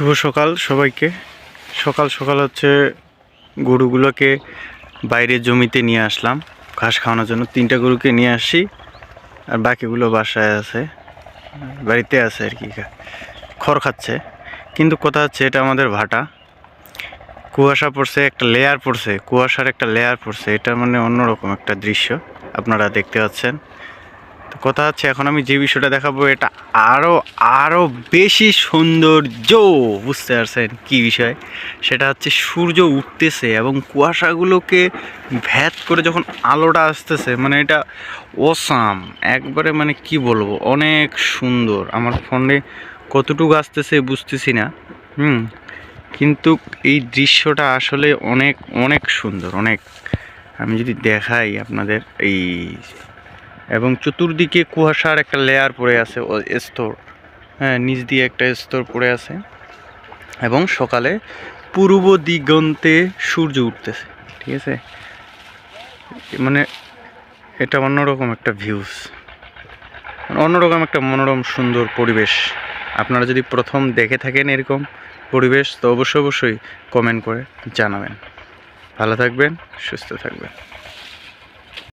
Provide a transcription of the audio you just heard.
শুভ সকাল সবাইকে। সকাল সকাল হচ্ছে গরুগুলোকে বাইরে জমিতে নিয়ে আসলাম, ঘাস খাওয়ানোর জন্য। তিনটা গরুকে নিয়ে আসি, আর বাকিগুলো বাসায় আছে, বাড়িতে আছে আর কি। খড় খাচ্ছে। কিন্তু কথা হচ্ছে এটা আমাদের ভাটা। কুয়াশা পড়ছে, একটা লেয়ার পড়ছে। কুয়াশার একটা লেয়ার পড়ছে। এটা মানে অন্যরকম একটা দৃশ্য। আপনারা দেখতে পাচ্ছেন। তো কথা হচ্ছে, এখন আমি যে বিষয়টা দেখাবো, এটা আরও আরও বেশি সৌন্দর্য। বুঝতে পারছেন কি বিষয়? সেটা হচ্ছে সূর্য উঠতেছে এবং কুয়াশাগুলোকে ভ্যাত করে যখন আলোটা আসতেছে মানে এটা ওসাম একবারে মানে কি বলব, অনেক সুন্দর। আমার ফোনে কতটুকু আসতেছে বুঝতেছি না, হুম? কিন্তু এই দৃশ্যটা আসলে অনেক অনেক সুন্দর, অনেক। আমি যদি দেখাই আপনাদের এই এবং চতুর্দিকে কুয়াশার একটা লেয়ার পড়ে আছে স্তর। হ্যাঁ নিচ দিয়ে একটা স্তর পড়ে আছে। এবং সকালে পূর্ব দিগন্তে সূর্য উঠতেছে, ঠিক আছে? মানে এটা অন্যরকম একটা ভিউজ অন্যরকম একটা মনোরম, সুন্দর পরিবেশ। আপনারা যদি প্রথম দেখে থাকেন এরকম পরিবেশ, তো অবশ্যই অবশ্যই কমেন্ট করে জানাবেন। ভালো থাকবেন, সুস্থ থাকবেন।